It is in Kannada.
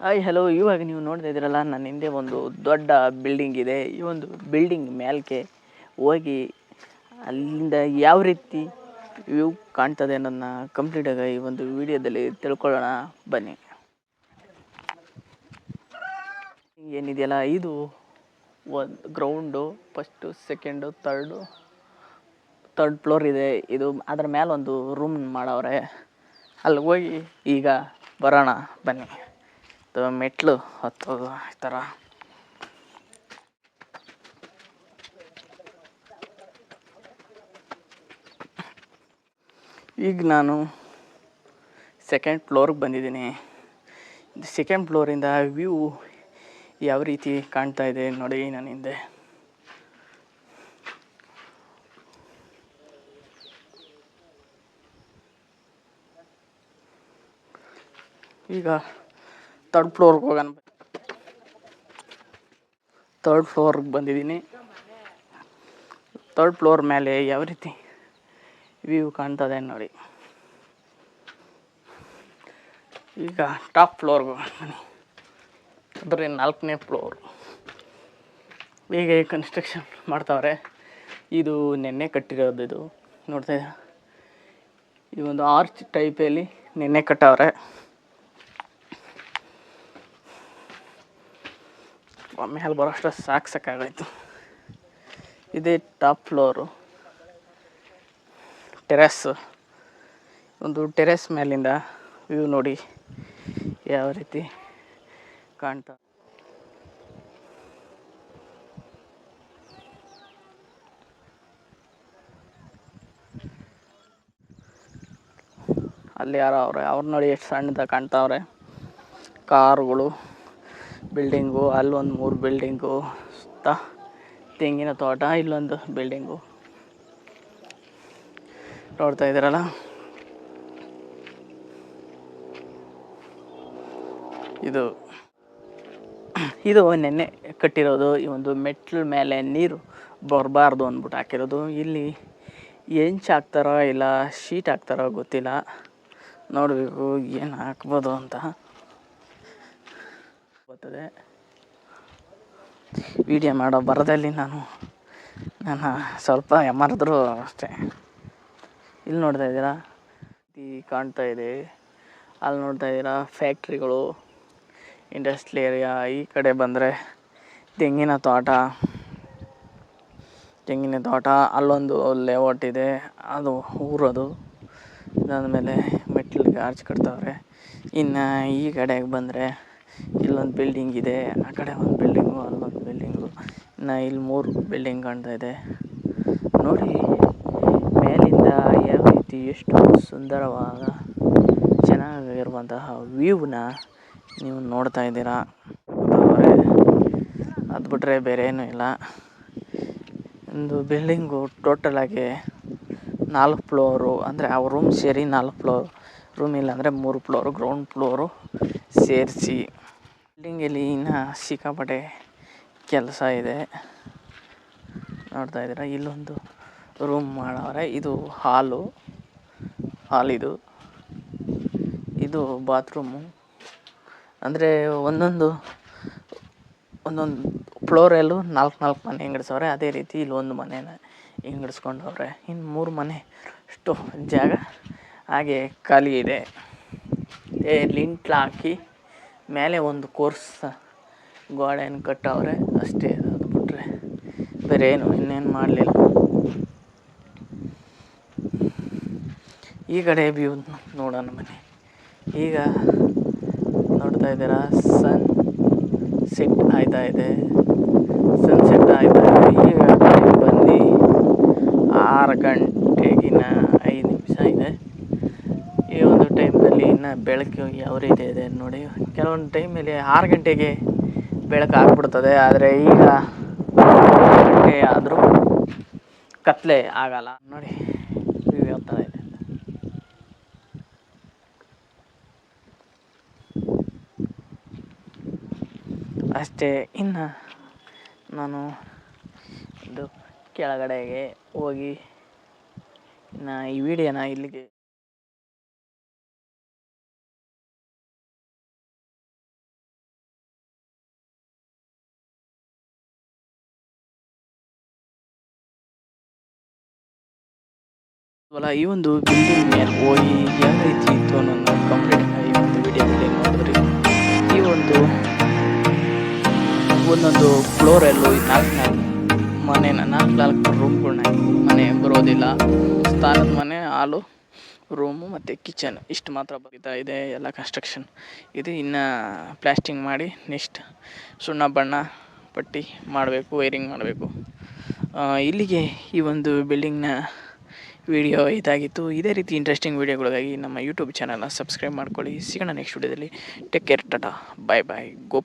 ಹಾಯ್ ಹಲೋ ಇವಾಗ ನೀವು ನೋಡ್ತಾ ಇದ್ದೀರಲ್ಲ, ನನ್ನ ಹಿಂದೆ ಒಂದು ದೊಡ್ಡ ಬಿಲ್ಡಿಂಗ್ ಇದೆ. ಈ ಒಂದು ಬಿಲ್ಡಿಂಗ್ ಮೇಲ್ಕೆ ಹೋಗಿ ಅಲ್ಲಿಂದ ಯಾವ ರೀತಿ ವ್ಯೂ ಕಾಣ್ತದೆ ಅನ್ನೋದನ್ನ ಕಂಪ್ಲೀಟಾಗಿ ಈ ಒಂದು ವಿಡಿಯೋದಲ್ಲಿ ತಿಳ್ಕೊಳ್ಳೋಣ. ಬನ್ನಿ. ಏನಿದೆಯಲ್ಲ, ಇದು ಒಂದು ground first second third third floor ಇದೆ. ಇದು ಅದ್ರ ಮೇಲೆ ಒಂದು ರೂಮ್ ಮಾಡವ್ರೆ. ಅಲ್ಲಿ ಹೋಗಿ ಈಗ ಬರೋಣ. ಬನ್ನಿ. ಇದು ಮೆಟ್ಲು ಹತ್ತೋದು ಈ ಥರ. ಈಗ ನಾನು ಸೆಕೆಂಡ್ ಫ್ಲೋರ್ಗೆ ಬಂದಿದ್ದೀನಿ. ಸೆಕೆಂಡ್ ಫ್ಲೋರಿಂದ ವ್ಯೂ ಯಾವ ರೀತಿ ಕಾಣ್ತಾ ಇದೆ ನೋಡಿ ನನ್ನ ಹಿಂದೆ. ಈಗ ತರ್ಡ್ ಫ್ಲೋರ್ಗೆ ಹೋಗೋಣ ತರ್ಡ್ ಫ್ಲೋರ್ಗೆ ಬಂದಿದ್ದೀನಿ. ತರ್ಡ್ ಫ್ಲೋರ್ ಮೇಲೆ ಯಾವ ರೀತಿ ವ್ಯೂ ಕಾಣ್ತದೆ ನೋಡಿ. ಈಗ ಟಾಪ್ ಫ್ಲೋರ್ಗೆ ಹೋಗೋಣ ಅದರಲ್ಲಿ ನಾಲ್ಕನೇ ಫ್ಲೋರ್ ಈಗ ಕನ್ಸ್ಟ್ರಕ್ಷನ್ ಮಾಡ್ತಾವ್ರೆ? ಇದು ನೆನ್ನೆ ಕಟ್ಟಿರೋದು ಇದು. ನೋಡ್ತಾ ಈ ಒಂದು ಆರ್ಚ್ ಟೈಪಲ್ಲಿ ನೆನ್ನೆ ಕಟ್ಟವ್ರೆ. ಮೇಲೆ ಬರೋಷ್ಟು ಸಾಕು ಸಾಕಾಗೋಯ್ತು ಇದೇ ಟಾಪ್ ಫ್ಲೋರು. ಟೆರೆಸ್ ಒಂದು ಟೆರೆಸ್ ಮೇಲಿಂದ ವ್ಯೂ ನೋಡಿ ಯಾವ ರೀತಿ ಕಾಣ್ತಾ. ಅಲ್ಲಿ ಯಾರೋ ಅವ್ರೆ ಅವ್ರು ನೋಡಿ ಎಷ್ಟು ಸಣ್ಣದಾಗಿ ಕಾಣ್ತಾವ್ರೆ. ಕಾರುಗಳು. ಬಿಲ್ಡಿಂಗು, ಅಲ್ಲೊಂದು ಮೂರು ಬಿಲ್ಡಿಂಗು ಸುತ್ತ ತೆಂಗಿನ ತೋಟ, ಇಲ್ಲೊಂದು ಬಿಲ್ಡಿಂಗು. ನೋಡ್ತಾ ಇದ್ದೀರಲ್ಲ? ಇದು ಇದು ನೆನ್ನೆ ಕಟ್ಟಿರೋದು, ಈ ಒಂದು ಮೆಟ್ಲ ಮೇಲೆ ನೀರು ಬರಬಾರ್ದು ಅಂದ್ಬಿಟ್ಟು ಹಾಕಿರೋದು. ಇಲ್ಲಿ ಎಂಚ್ ಹಾಕ್ತಾರೋ ಇಲ್ಲ, ಶೀಟ್ ಹಾಕ್ತಾರೋ ಗೊತ್ತಿಲ್ಲ. ನೋಡಬೇಕು, ಏನು ಹಾಕ್ಬೋದು ಅಂತ. ಬರ್ತದೆ ವಿಡಿಯೋ ಮಾಡೋ ಬರದಲ್ಲಿ ನಾನು ನಾನು ಸ್ವಲ್ಪ ಎಮ್ಮರಿದ್ರು ಅಷ್ಟೇ. ಇಲ್ಲಿ ನೋಡ್ತಾ ಇದ್ದೀರಾ? ಈ ಕಾಣ್ತಾ ಇದೆ. ಅಲ್ಲಿ ನೋಡ್ತಾ ಇದ್ದೀರಾ? ಫ್ಯಾಕ್ಟ್ರಿಗಳು ಇಂಡಸ್ಟ್ರಿ ಏರಿಯಾ ಈ ಕಡೆ ಬಂದರೆ ತೆಂಗಿನ ತೋಟ. ತೆಂಗಿನ ತೋಟ, ಅಲ್ಲೊಂದು ಲೇಔಟ್ ಇದೆ. ಅದು ಊರದು. ಇದಾದಮೇಲೆ ಮೆಟ್ಲಿಗೆ ಆರ್ಚ್ ಕಟ್ತಾವ್ರೆ. ಇನ್ನು ಈ ಕಡೆಗೆ ಬಂದರೆ ಇಲ್ಲೊಂದು ಬಿಲ್ಡಿಂಗ್ ಇದೆ, ಆ ಕಡೆ ಒಂದು ಬಿಲ್ಡಿಂಗು ಅಲ್ಲೊಂದು ಬಿಲ್ಡಿಂಗು ಇನ್ನು ಇಲ್ಲಿ ಮೂರು ಬಿಲ್ಡಿಂಗ್ ಕಾಣ್ತಾ ಇದೆ. ನೋಡಿ, ಮೇಲಿಂದ ಯಾವ ರೀತಿ ಎಷ್ಟು ಸುಂದರವಾದ, ಚೆನ್ನಾಗಿರುವಂತಹ ವ್ಯೂನ ನೀವು ನೋಡ್ತಾ ಇದ್ದೀರಾ. ಅದು ಬಿಟ್ಟರೆ ಬೇರೆ ಏನೂ ಇಲ್ಲ. ಒಂದು ಬಿಲ್ಡಿಂಗು ಟೋಟಲಾಗಿ ನಾಲ್ಕು ಫ್ಲೋರು ಅಂದರೆ ಆ ರೂಮ್ ಸೇರಿ ನಾಲ್ಕು ಫ್ಲೋರ್ ರೂಮ್ ಇಲ್ಲ ಅಂದರೆ ಮೂರು ಫ್ಲೋರು ಗ್ರೌಂಡ್ ಫ್ಲೋರು ಸೇರಿಸಿ ಬಿಲ್ಡಿಂಗಲ್ಲಿ ಇನ್ನು ಸಿಕ್ಕಾಪಟ್ಟೆ ಕೆಲಸ ಇದೆ. ನೋಡ್ತಾ ಇದ್ದೀರಾ, ಇಲ್ಲೊಂದು ರೂಮ್ ಮಾಡವ್ರೆ. ಇದು ಹಾಲು ಹಾಲಿದು ಇದು. ಬಾತ್ರೂಮು ಅಂದರೆ ಒಂದೊಂದು ಒಂದೊಂದು ಫ್ಲೋರಲ್ಲೂ ನಾಲ್ಕು ನಾಲ್ಕು ಮನೆ ಹಿಂಗಡಿಸವ್ರೆ ಅದೇ ರೀತಿ ಇಲ್ಲೊಂದು ಮನೇನ ಹೆಂಗಡ್ಸ್ಕೊಂಡವ್ರೆ ಇನ್ನು ಮೂರು ಮನೆ ಅಷ್ಟು ಜಾಗ. ಹಾಗೆ ಖಾಲಿ ಇದೆ. ಲಿಂಟ್ಲ ಹಾಕಿ ಮೇಲೆ ಒಂದು ಕೋರ್ಸ್ ಗೋಡೆಯನ್ನು ಕಟ್ಟವ್ರೆ. ಅಷ್ಟೇ, ಅದು ಬಿಟ್ಟರೆ ಬೇರೆ ಏನು, ಇನ್ನೇನು ಮಾಡಲಿಲ್ಲ. ಈ ಕಡೆ ವ್ಯೂ ನೋಡೋಣ ಮನೆ. ಈಗ ನೋಡ್ತಾ ಇದ್ದೀರಾ, ಸನ್ ಸೆಟ್ ಆಯ್ತಾ ಇದೆ. ಸನ್ಸೆಟ್ ಆಯ್ತಾ ಇದೆ. ಈಗ ಬಂದು ಆರು ಗಂಟೆಗಿನ ಐದು ನಿಮಿಷ ಇದೆ ಈ ಒಂದು ಇನ್ನು ಬೆಳಕು ಯಾವ ರೀತಿ ಇದೆ ನೋಡಿ. ಕೆಲವೊಂದು ಟೈಮಲ್ಲಿ ಆರು ಗಂಟೆಗೆ ಬೆಳಕು ಆಗ್ಬಿಡ್ತದೆ, ಆದರೆ ಈಗ ಗಂಟೆ ಆದರೂ ಕತ್ಲೆ ಆಗಲ್ಲ. ನೋಡಿ ಯಾವ ಇದೆ ಅಷ್ಟೇ, ಇನ್ನು ನಾನು ಇದು ಕೆಳಗಡೆಗೆ ಹೋಗಿ ಇನ್ನು ಈ ವಿಡಿಯೋನ ಇಲ್ಲಿಗೆ ಅಲ್ಲ ಈ ಒಂದು ಬಿಲ್ಡಿಂಗ್ ಮೇಲೆ ಹೋಗಿ ಯಾವ ರೀತಿ ಇತ್ತು ಅನ್ನೋದು ಕಂಪ್ಲೀಟ್ ಈ ಒಂದು ವಿಡಿಯೋದಲ್ಲಿ ನೋಡಿದ್ರಿ. ಈ ಒಂದು ಒಂದೊಂದು ಫ್ಲೋರಲ್ಲೂ ನಾಲ್ಕು ನಾಲ್ಕು ಮನೆನ ನಾಲ್ಕು ನಾಲ್ಕು ರೂಮ್ಗಳನ್ನ ಮನೆ ಬರೋದಿಲ್ಲ. ಸ್ಥಾನದ ಮನೆ, ಹಾಲು ರೂಮು ಮತ್ತು ಕಿಚನ್ ಇಷ್ಟು ಮಾತ್ರ ಬರೀತಾ ಇದೆ, ಎಲ್ಲ ಕನ್ಸ್ಟ್ರಕ್ಷನ್ ಇದು ಇನ್ನು ಪ್ಲಾಸ್ಟಿಂಗ್ ಮಾಡಿ ನೆಕ್ಸ್ಟ್ ಸುಣ್ಣ, ಬಣ್ಣ ಪಟ್ಟಿ ಮಾಡಬೇಕು ವೈರಿಂಗ್ ಮಾಡಬೇಕು. ಇಲ್ಲಿಗೆ ಈ ಒಂದು ಬಿಲ್ಡಿಂಗ್ನ ವಿಡಿಯೋ ಇದಾಗಿತ್ತು. ಇದೇ ರೀತಿ ಇಂಟ್ರೆಸ್ಟಿಂಗ್ ವೀಡಿಯೋಗಳಿಗಾಗಿ ನಮ್ಮ ಯೂಟ್ಯೂಬ್ ಚಾನಲ್ನ ಸಬ್ಸ್ಕ್ರೈಬ್ ಮಾಡ್ಕೊಳ್ಳಿ. ಸಿಗೋಣ ನೆಕ್ಸ್ಟ್ ವಿಡಿಯೋದಲ್ಲಿ take care Tata bye bye ಗೋಪ್